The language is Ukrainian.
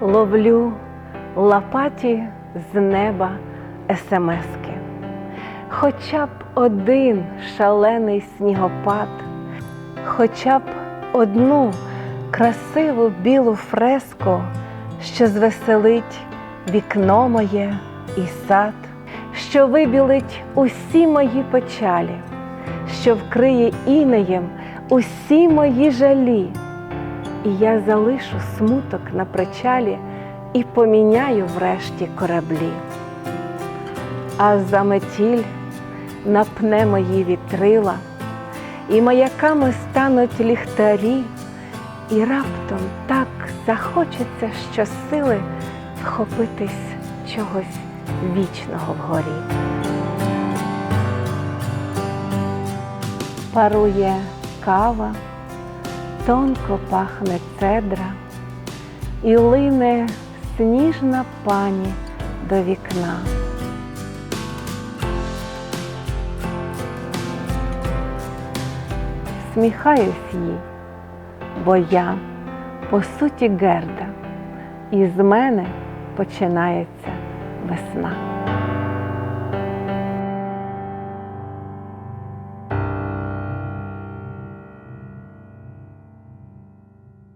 ловлю лопаті з неба есемески. Хоча б один шалений снігопад, хоча б одну красиву білу фреску, що звеселить вікно моє і сад, що вибілить усі мої печалі, що вкриє інеєм усі мої жалі. І я залишу смуток на причалі і поміняю врешті кораблі. А заметіль напне мої вітрила, і маяками стануть ліхтарі, і раптом так захочеться щосили вхопитись чогось вічного вгорі. Парує кава, тонко пахне цедра, і лине сніжна пані до вікна. Сміхаюсь їй, бо я по суті Герда, і з мене починається весна.